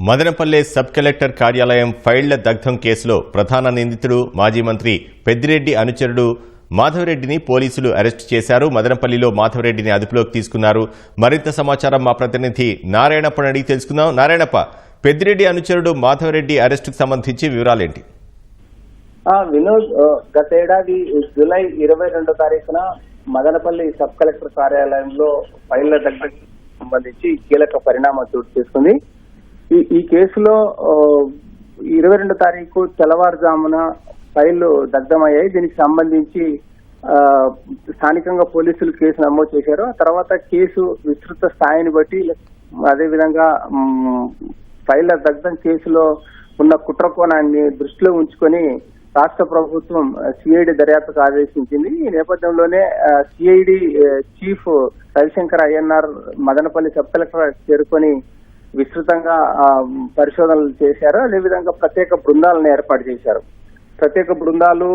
Madanapalle sub collector కార్యాలయం ఫైళ్ళ దగ్ధం కేసులో ప్రధాన నిందితుడు మాజీ మంత్రి పెద్దిరెడ్డి అనుచరుడు మాధవరెడ్డిని పోలీసులు అరెస్టు చేశారు. మదనపల్లిలో మాధవరెడ్డిని అదుపులోకి తీసుకున్నారు. మరింత సమాచారం మా ప్రతినిధి నారాయణప్పని అడిగి తెలుసుకుందాం. నారాయణప్ప పెద్దిరెడ్డి అనుచరుడు మాధవరెడ్డి అరెస్టుకు సంబంధించి వివరాలేంటి? ఆ, వినోద్ గతేడాది జూలై ఇరవై రెండో తారీఖున మదనపల్లి సబ్ కలెక్టర్ కార్యాలయంలో ఫైళ్ళ దగ్గర సంబంధించి కీలక పరిణామం చోటు చేసుకుంది. ఈ ఈ కేసులో ఇరవై రెండు తారీఖు తెల్లవారుజామున ఫైళ్ళు దగ్ధమయ్యాయి. దీనికి సంబంధించి స్థానికంగా పోలీసులు కేసు నమోదు చేశారు. ఆ తర్వాత కేసు విస్తృత స్థాయిని బట్టి అదేవిధంగా ఫైళ్ళ దగ్ధం కేసులో ఉన్న కుట్రకోణాన్ని దృష్టిలో ఉంచుకొని రాష్ట్ర ప్రభుత్వం సిఐడి దర్యాప్తుకు ఆదేశించింది. ఈ నేపథ్యంలోనే CID chief Ravishankar INR Madanapalle sub collector చేరుకొని విస్తృతంగా పరిశోధనలు చేశారు. అదేవిధంగా ప్రత్యేక బృందాలను ఏర్పాటు చేశారు. ప్రత్యేక బృందాలు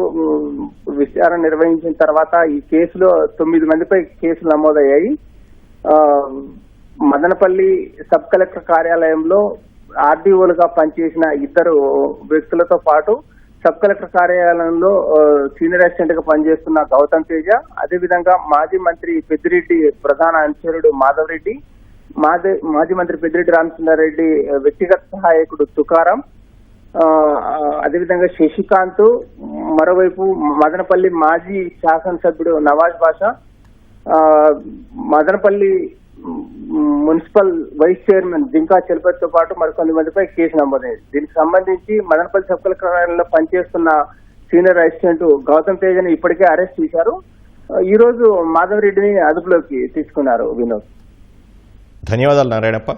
విచారణ నిర్వహించిన తర్వాత ఈ కేసులో తొమ్మిది మందిపై కేసులు నమోదయ్యాయి. మదనపల్లి సబ్ కలెక్టర్ కార్యాలయంలో ఆర్డీఓలుగా పనిచేసిన ఇద్దరు వ్యక్తులతో పాటు సబ్ కలెక్టర్ కార్యాలయంలో సీనియర్ అసిస్టెంట్గా పనిచేస్తున్న గౌతమ్ తేజ అదేవిధంగా మాజీ మంత్రి పెద్దిరెడ్డి ప్రధాన అనుచరుడు మాధవ్ రెడ్డి మాజీ మాజీ మంత్రి పెద్దిరెడ్డి రామచంద్రారెడ్డి వ్యక్తిగత సహాయకుడు తుకారం అదేవిధంగా శశికాంత్ మరోవైపు మదనపల్లి మాజీ శాసనసభ్యుడు Nawaz Basha Madanapalle municipal vice chairman Jinka చలపతితో పాటు మరికొంది మందిపై కేసు నమోదైంది. దీనికి సంబంధించి మదనపల్లి సబ్ కలెక్టర్ కార్యాలయంలో పనిచేస్తున్న సీనియర్ అసిస్టెంట్ గౌతమ్ తేజని ఇప్పటికే అరెస్ట్ చేశారు. ఈ రోజు మాధవ్ రెడ్డిని అదుపులోకి తీసుకున్నారు వినోద్. ధన్యవాదాలు నారాయణప్ప.